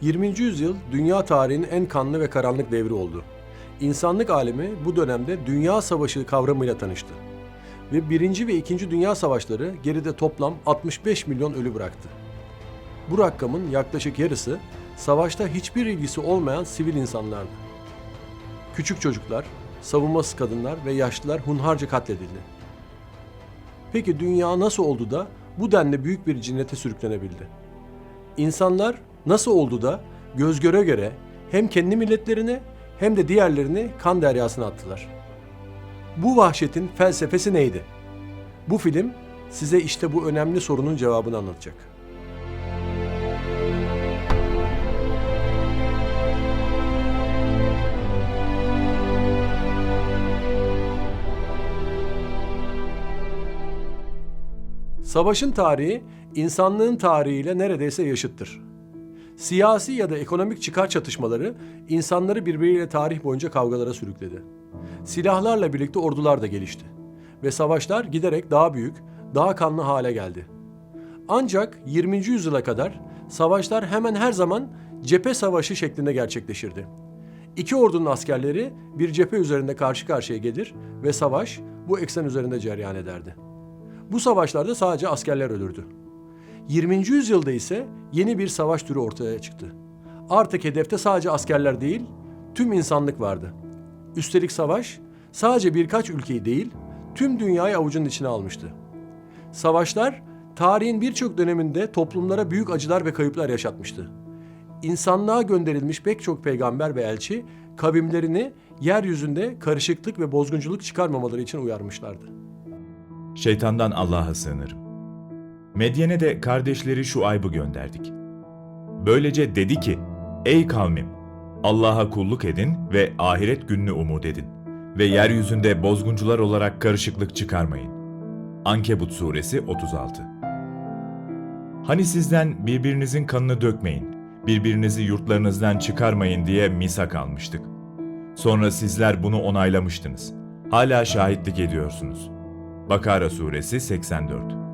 20. yüzyıl dünya tarihinin en kanlı ve karanlık devri oldu. İnsanlık alemi bu dönemde Dünya Savaşı kavramıyla tanıştı. Ve 1. ve 2. Dünya Savaşları geride toplam 65 milyon ölü bıraktı. Bu rakamın yaklaşık yarısı savaşta hiçbir ilgisi olmayan sivil insanlardı. Küçük çocuklar, savunmasız kadınlar ve yaşlılar hunharca katledildi. Peki dünya nasıl oldu da bu denli büyük bir cinnete sürüklenebildi? İnsanlar nasıl oldu da göz göre göre hem kendi milletlerini hem de diğerlerini kan deryasına attılar? Bu vahşetin felsefesi neydi? Bu film size işte bu önemli sorunun cevabını anlatacak. Savaşın tarihi insanlığın tarihiyle neredeyse yaşıttır. Siyasi ya da ekonomik çıkar çatışmaları insanları birbiriyle tarih boyunca kavgalara sürükledi. Silahlarla birlikte ordular da gelişti ve savaşlar giderek daha büyük, daha kanlı hale geldi. Ancak 20. yüzyıla kadar savaşlar hemen her zaman cephe savaşı şeklinde gerçekleşirdi. İki ordunun askerleri bir cephe üzerinde karşı karşıya gelir ve savaş bu eksen üzerinde cereyan ederdi. Bu savaşlarda sadece askerler ölürdü. 20. yüzyılda ise yeni bir savaş türü ortaya çıktı. Artık hedefte sadece askerler değil, tüm insanlık vardı. Üstelik savaş sadece birkaç ülkeyi değil, tüm dünyayı avucunun içine almıştı. Savaşlar tarihin birçok döneminde toplumlara büyük acılar ve kayıplar yaşatmıştı. İnsanlığa gönderilmiş pek çok peygamber ve elçi kavimlerini yeryüzünde karışıklık ve bozgunculuk çıkarmamaları için uyarmışlardı. Şeytandan Allah'a sığınırım. Medyen'e de kardeşleri Şuayb'ı gönderdik. Böylece dedi ki, Ey kavmim! Allah'a kulluk edin ve ahiret gününü umut edin. Ve yeryüzünde bozguncular olarak karışıklık çıkarmayın. Ankebut Suresi 36 Hani sizden birbirinizin kanını dökmeyin, birbirinizi yurtlarınızdan çıkarmayın diye misak almıştık. Sonra sizler bunu onaylamıştınız. Hala şahitlik ediyorsunuz. Bakara Suresi 84